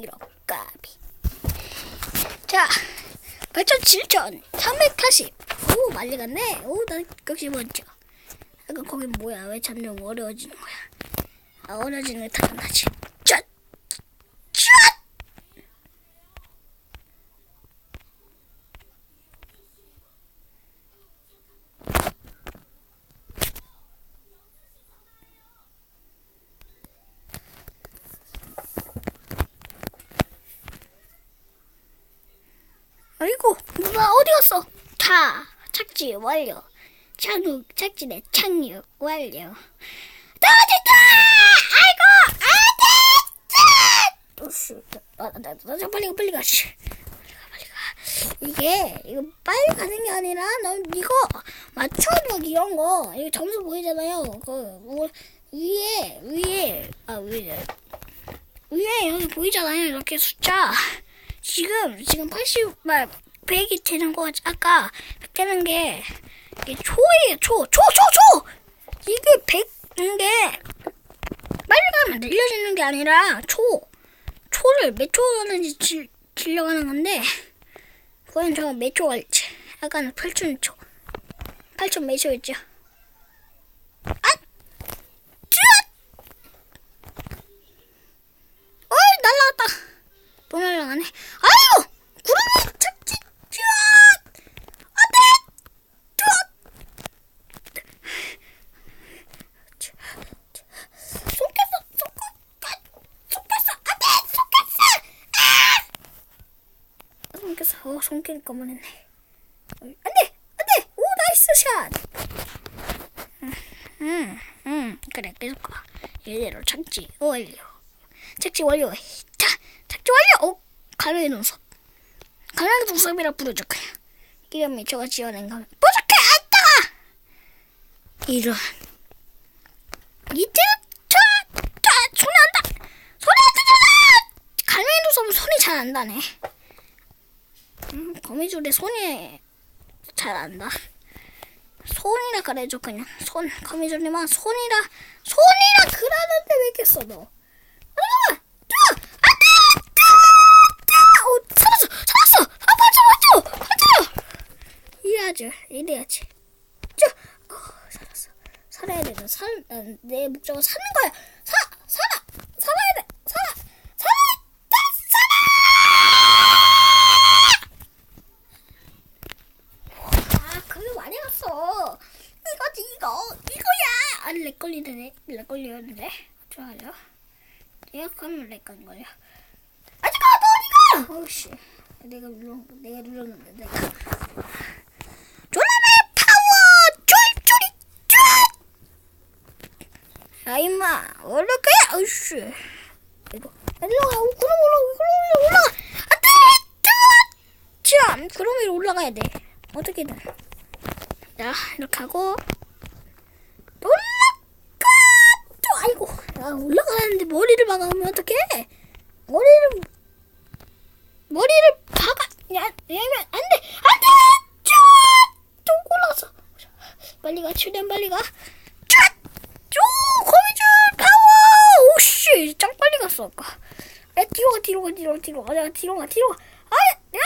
이런 까비. 자, 8천 7천 380. 오 많이 갔네. 오, 나 역시 먼저. 약간 거기 뭐야? 왜 점점 어려워지는 거야? 아, 어려워지는 게 당연하지. 아이고, 누가 어디 갔어? 다 착지 완료. 착륙, 착지네, 착륙 완료. 떨어진다! 아이고, 안 돼! 오씨, 나, 나, 나, 나, 나, 빨리 가, 빨리 가. 이게, 이거 빨리 가는 게 아니라, 너 이거, 맞춰력 이런 거, 이거 점수 보이잖아요. 그, 뭐, 위에, 위에, 아, 위에, 위에 여기 보이잖아요. 이렇게 숫자. 지금 지금 80, 말 100이 되는 거 아까 100 되는 게 이게 초예요. 초, 초, 초, 초. 이게 100인 게 빨리 가면 늘려지는 게 아니라 초. 초를 몇초 가는지 질, 질려가는 건데 그건 저몇 초 갈지. 약간 8천 초. 8천 몇 초였죠? 아! 쭈! 어이 날라갔다. 또 날라가네. 아이고! 구름이 착지! 쭈! 안 돼! 쭈! 속겠어! 속겠어! 속겠어! 안 돼! 속겠어! 아! 속겠어. 어, 손길 거만 했네. 안 돼! 안 돼! 오, 나이스 샷! 응, 응, 그래, 계속 가. 이대로 착지 완료. 착지 완료. 자, 착지 완료. 어, 가랑이 눈썹. 가랑이 눈썹이라 부르죠 그냥. 이름이 저가 지어낸 거면 부족해 안다. 이런. 이때 자, 자, 손이 안다. 손이 안 되잖아. 가랑이 눈썹은 손이 잘안 다네. 음, 거미줄에 손이 잘 안다. 손이라 그래줘 그냥. 손 거미줄님아 손이라 손이라 그러는데 왜 이렇게 써 너? 아 이래야지 저 어, 살았어. 살아야 돼 살내 목적은 사는 거야 사 살아 살아야 돼 살아 살아 아, 그게 많이 갔어. 이거지, 이거. 이거야. 아, 렉 걸리네. 렉 걸리는데. 좋아요. 내가 가면 렉 걸린 거야. 아직 가, 너 어디가? 어우씨. 내가 눌러, 내가 눌렀는데, 내가. 조라의 파워! 쫄쫄이 쫄! 야, 임마. 어떻게? 어우씨. 이거. 일로 가. 그럼 올라가. 그럼 올라가. 안 돼! 참, 그럼 위로 올라가야 돼. 어떻게든. 자, 이렇게 하고. 올라가! 또, 아이고. 야, 올라가는데 머리를 박으면 어떡해? 머리를, 머리를 박아. 야, 얘면 안 돼! 안 돼! 쭉! 또 올라갔어. 빨리 가, 출연 빨리 가. 쭉! 쭉! 거미줄 파워! 오씨! 짱 빨리 갔어, 아까. 야, 뒤로 가, 뒤로 가, 뒤로 가, 뒤로 가. 야, 뒤로 가, 뒤로 가. 아, 야!